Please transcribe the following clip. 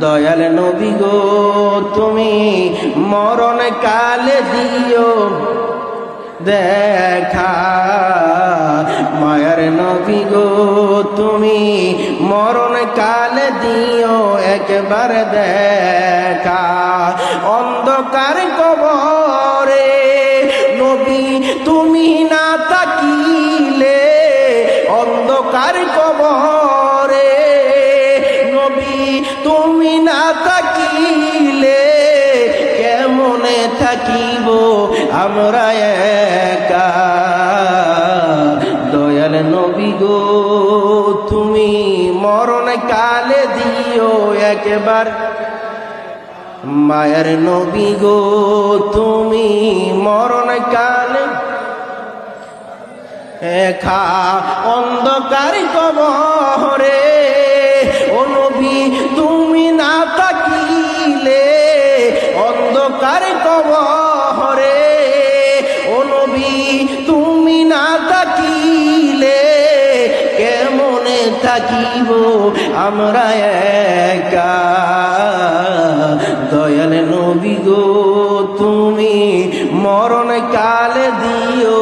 দয়াল নবী গো, তুমি মরণ কালে দিও। দেখা, মায়ার নবী গো, তুমি মরণ কালে দিও। একবার দেখা, অন্ধকার কবরে। নবী, তুমি না তাকিলে অন্ধকার কবরে তুমি না তাকিলে কেমনে থাকিব? আমরা একা। দয়াল নবী গো, তুমি মরণ কালে দিও একবার। মায়ের নবী গো, তুমি মরণ কালে। এখা অন্ধকার কবরে কবরে ও নবী, তুমি না তাকিলে কেমন থাকিব? আমরা একা। দয়াল নবী গো, তুমি মরণ কালে দিও